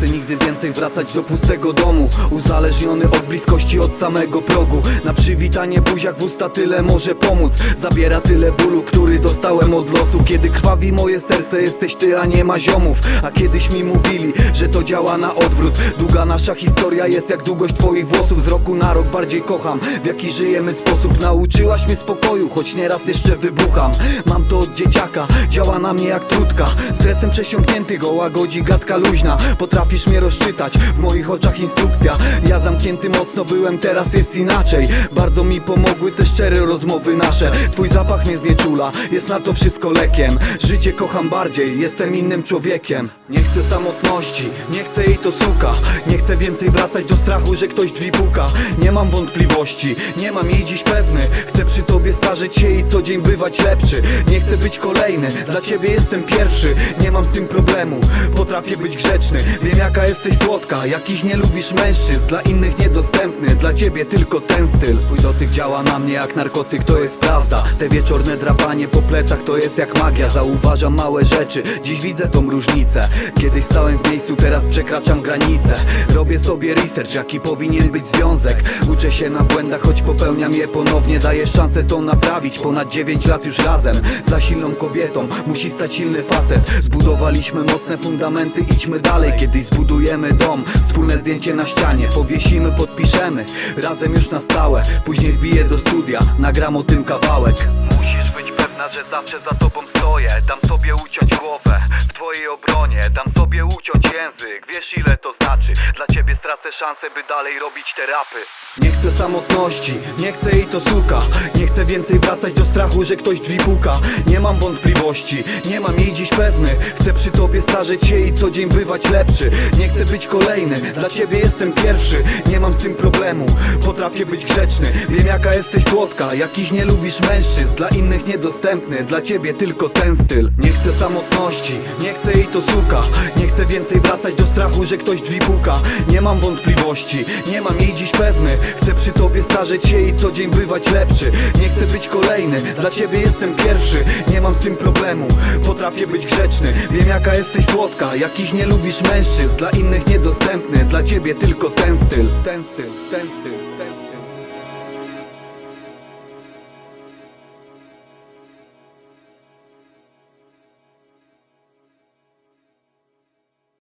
chcę nigdy więcej wracać do pustego domu. Uzależniony od bliskości od samego progu. Na przywitanie buziak w usta tyle może pomóc. Zabiera tyle bólu, który dostałem od losu. Kiedy krwawi moje serce jesteś ty, a nie ma ziomów. A kiedyś mi mówili, że to działa na odwrót. Długa nasza historia jest jak długość twoich włosów. Z roku na rok bardziej kocham, w jaki żyjemy sposób. Nauczyłaś mnie spokoju, choć nieraz jeszcze wybucham. Mam to od dzieciaka, działa na mnie jak trutka. Stresem przesiąknięty go łagodzi gadka luźna Potrafisz mnie rozczytać, w moich oczach instrukcja. Ja zamknięty mocno byłem, teraz jest inaczej. Bardzo mi pomogły te szczere rozmowy nasze. Twój zapach mnie znieczula, jest na to wszystko lekiem. Życie kocham bardziej, jestem innym człowiekiem. Nie chcę samotności, nie chcę jej to suka. Nie chcę więcej wracać do strachu, że ktoś drzwi puka. Nie mam wątpliwości, nie mam jej dziś pewny. Chcę przy tobie starzeć się i co dzień bywać lepszy. Nie chcę być kolejny, dla ciebie jestem pierwszy. Nie mam z tym problemu, potrafię być grzeczny. Wiem jaka jesteś słodka, jakich nie lubisz mężczyzn Dla innych niedostępny, dla ciebie tylko ten styl. Twój dotyk działa na mnie jak narkotyk, to jest prawda. Te wieczorne drapanie po plecach to jest jak magia. Zauważam małe rzeczy, dziś widzę tą różnicę. Kiedyś stałem w miejscu, teraz przekraczam granice. Robię sobie research, jaki powinien być związek. Uczę się na błędach, choć popełniam je ponownie. Daję szansę to naprawić, ponad 9 lat już razem. Za silną kobietą musi stać silny facet. Zbudowaliśmy mocne fundamenty, idźmy dalej. Kiedyś zbudujemy dom, wspólne zdjęcie na ścianie Powiesimy, podpiszemy, razem już na stałe Później wbiję do studia, nagram o tym kawałek. Musisz być pewna, że zawsze za tobą stoję. Dam sobie uciąć głowę w twojej obronie. Dam sobie uciąć język, wiesz ile to znaczy. Dla ciebie stracę szansę, by dalej robić te rapy. Nie chcę samotności, nie chcę jej to suka. Nie chcę więcej wracać do strachu, że ktoś drzwi puka. Nie mam wątpliwości, nie mam jej dziś pewny. Chcę przy tobie starzeć się i co dzień bywać lepszy. Nie chcę być kolejny, dla ciebie jestem pierwszy. Nie mam z tym problemu, potrafię być grzeczny. Wiem jaka jesteś słodka, jakich nie lubisz mężczyzn. Dla innych niedostępny, dla ciebie tylko ten styl. Nie chcę samotności, nie chcę jej to suka. Nie chcę więcej wracać do strachu, że ktoś drzwi puka. Nie mam wątpliwości, nie mam jej dziś pewny. Chcę przy tobie starzeć się i co dzień bywać lepszy. Nie chcę być kolejny, dla ciebie jestem pierwszy. Nie mam z tym problemu, potrafię być grzeczny. Wiem jaka jesteś słodka, jakich nie lubisz mężczyzn. Dla innych niedostępny, dla ciebie tylko ten styl. Ten styl, ten styl